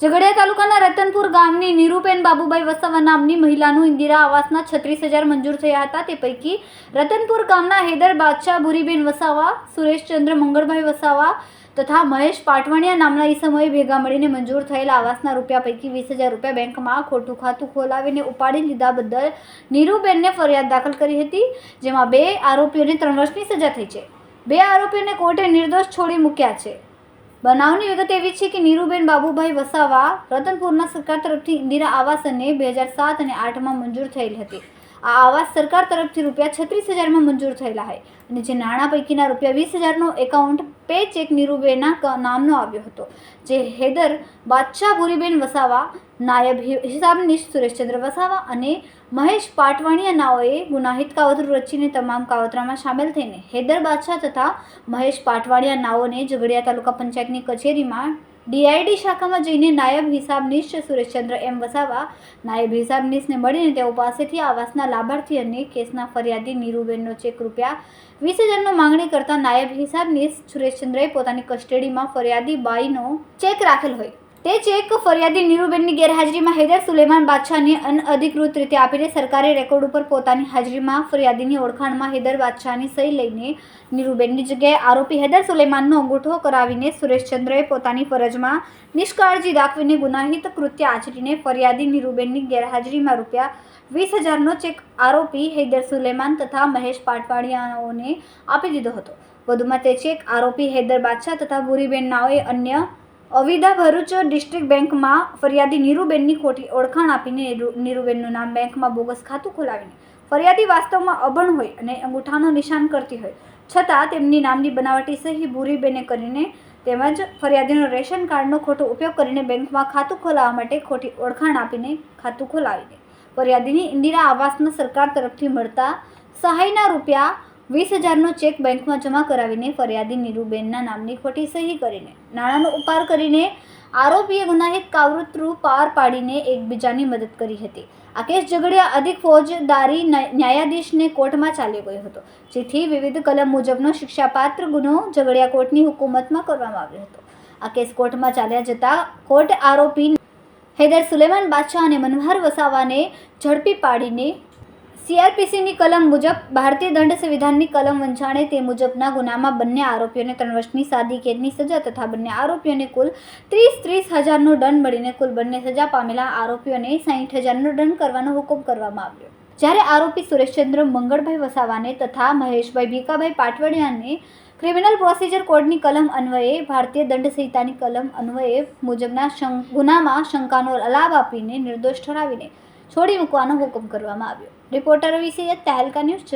ઝઘડિયા તાલુકાના રતનપુર ગામની નિરૂપેન બાબુભાઈ વસાવા નામની મહિલાનું ઇન્દિરા આવાસના છત્રીસ હજાર મંજૂર થયા હતા. તે પૈકી રતનપુર ગામના હેદર બાદશાહ ભૂરીબેન વસાવા સુરેશચંદ્ર મંગળભાઈ વસાવા તથા મહેશ પાટવાણિયા નામના ઈસમોએ ભેગા મળીને મંજૂર થયેલા આવાસના રૂપિયા પૈકી વીસ હજાર રૂપિયા બેંકમાં ખોટું ખાતું ખોલાવીને ઉપાડી લીધા બદલ નીરુબેનને ફરિયાદ દાખલ કરી હતી, જેમાં બે આરોપીઓને ત્રણ વર્ષની સજા થઈ છે. બે આરોપીઓને કોર્ટે નિર્દોષ છોડી મૂક્યા છે. બનાવની વિગત એવી છે કે નીરુબેન બાબુભાઈ વસાવા, રતનપુરના સરકાર તરફથી ઇન્દિરા આવાસ અને બે હજાર સાત અને આઠમાં મંજૂર થયેલ હતી. આ આવાસ સરકાર તરફથી રૂપિયા છત્રીસ હજારમાં મંજૂર થયેલા હોય. અને જે નાણાં પૈકીના રૂપિયા વીસ હજારનો એકાઉન્ટ પે ચેક નિરુબેના નામનો આવ્યો હતો. જે હેદર બાદશાહ ભૂરીબેન વસાવા, નાયબ હિસાબનીશ સુરેશચંદ્ર વસાવા અને મહેશ પાટવાણીયા નાઓએ ગુનાહિત કાવતરું રચીને તમામ કાવતરામાં સામેલ થઈને હેદર બાદશાહ તથા મહેશ પાટવાણીયા નાઓને ઝઘડિયા તાલુકા પંચાયતની કચેરીમાં ડીઆઈડી શાખામાં જઈને નાયબ હિસાબનીશ સુરેશચંદ્ર એમ વસાવા. નાયબ હિસાબનીશને મળીને તેઓ પાસેથી આવાસના લાભાર્થી અને કેસના ફરિયાદી નીરુબેનનો ચેક રૂપિયા વીસ હજારનો માંગણી કરતા નાયબ હિસાબનીશ સુરેશચંદ્રએ પોતાની કસ્ટડીમાં ફરિયાદી બાઈનો ચેક રાખેલ હોય. તે ચેક ફરિયાદી નીરુબેનની ગેરહાજરીમાં હૈદર સુલેમાન બાદશાહને અનઅધિકૃત રીતે આપીને સરકારી રેકોર્ડ ઉપર પોતાની હાજરીમાં ફરિયાદીની ઓળખાણમાં હૈદર બાદશાહની સહી લઈને નીરુબેનની જગ્યાએ આરોપી હૈદર સુલેમાનનો અંગૂઠો કરાવીને સુરેશચંદ્રએ પોતાની ફરજમાં નિષ્કાળજી દાખવીને ગુનાહિત કૃત્ય આચરીને ફરિયાદી નીરુબેનની ગેરહાજરીમાં રૂપિયા વીસ હજારનો ચેક આરોપી હૈદર સુલેમાન તથા મહેશ પાટવાડિયાઓને આપી દીધો હતો. વધુમાં તે ચેક આરોપી હૈદર બાદશાહ તથા ભૂરીબેન નાઓએ અન્ય અવિદા ભરૂચ ડિસ્ટ્રિક્ટ બેંકમાં ફરિયાદી નીરુબેનની ખોટી ઓળખાણ આપીને નીરુ- નીરુબેનનું નામ બેંકમાં બોગસ ખાતું ખોલાવીને. ફરિયાદી વાસ્તવમાં અભણ હોય અને અંગૂઠાનો નિશાન કરતી હોય. છતાં તેમની નામની બનાવટી સહી ભૂરીબેને કરીને તેમજ ફરિયાદીનો રેશન કાર્ડનો ખોટો ઉપયોગ કરીને બેંકમાં ખાતું ખોલાવવા માટે ખોટી ઓળખાણ આપીને ખાતું ખોલાવીને. ફરિયાદીની ઇન્દિરા આવાસના સરકાર તરફથી મળતા સહાયના રૂપિયા વીસ હજારનો ચેક બેંકમાં જમા કરાવીને ફરિયાદી નીરુબેનના નામની ખોટી સહી કરીને. નાણાંનો ઉપાર કરીને આરોપીએ ગુનાહિત કાવૃત્રુ પાર પાડીને એકબીજાની મદદ કરી હતી. આ કેસ ઝઘડિયા અધિક ફોજદારી ન્યાયાધીશને કોર્ટમાં ચાલ્યો ગયો હતો. જેથી વિવિધ કલમ મુજબનો શિક્ષાપાત્ર ગુનો ઝઘડિયા કોર્ટની હુકુમતમાં કરવામાં આવ્યો હતો. આ કેસ કોર્ટમાં ચાલ્યા જતા કોર્ટ આરોપી હૈદર સુલેમાન બાદશાહ અને મનોહર વસાવાને ઝડપી પાડીને સીઆરપીસીની કલમ મુજબ ભારતીય દંડ સંવિધાનની કલમ વંચાણે તે મુજબના ગુનામાં બંને આરોપીઓને ત્રણ વર્ષની સાદી કેદની સજા તથા બંને આરોપીઓને કુલ ત્રીસ ત્રીસ હજારનો દંડ મળીને કુલ બંને સજા પામેલા આરોપીઓને સાહીઠ હજારનો દંડ કરવાનો હુકમ કરવામાં આવ્યો. જ્યારે આરોપી સુરેશચંદ્ર મંગળભાઈ વસાવાને તથા મહેશભાઈ ભીકાભાઈ પાટવડિયાને ક્રિમિનલ પ્રોસિજર કોડની કલમ અન્વયે ભારતીય દંડ સંહિતાની કલમ અન્વયે મુજબના ગુનામાં શંકાનો લાભ આપીને નિર્દોષ ઠરાવીને છોડી મૂકવાનો હુકમ કરવામાં આવ્યો. રિપોર્ટર વિશે તહેલકા ન્યૂઝ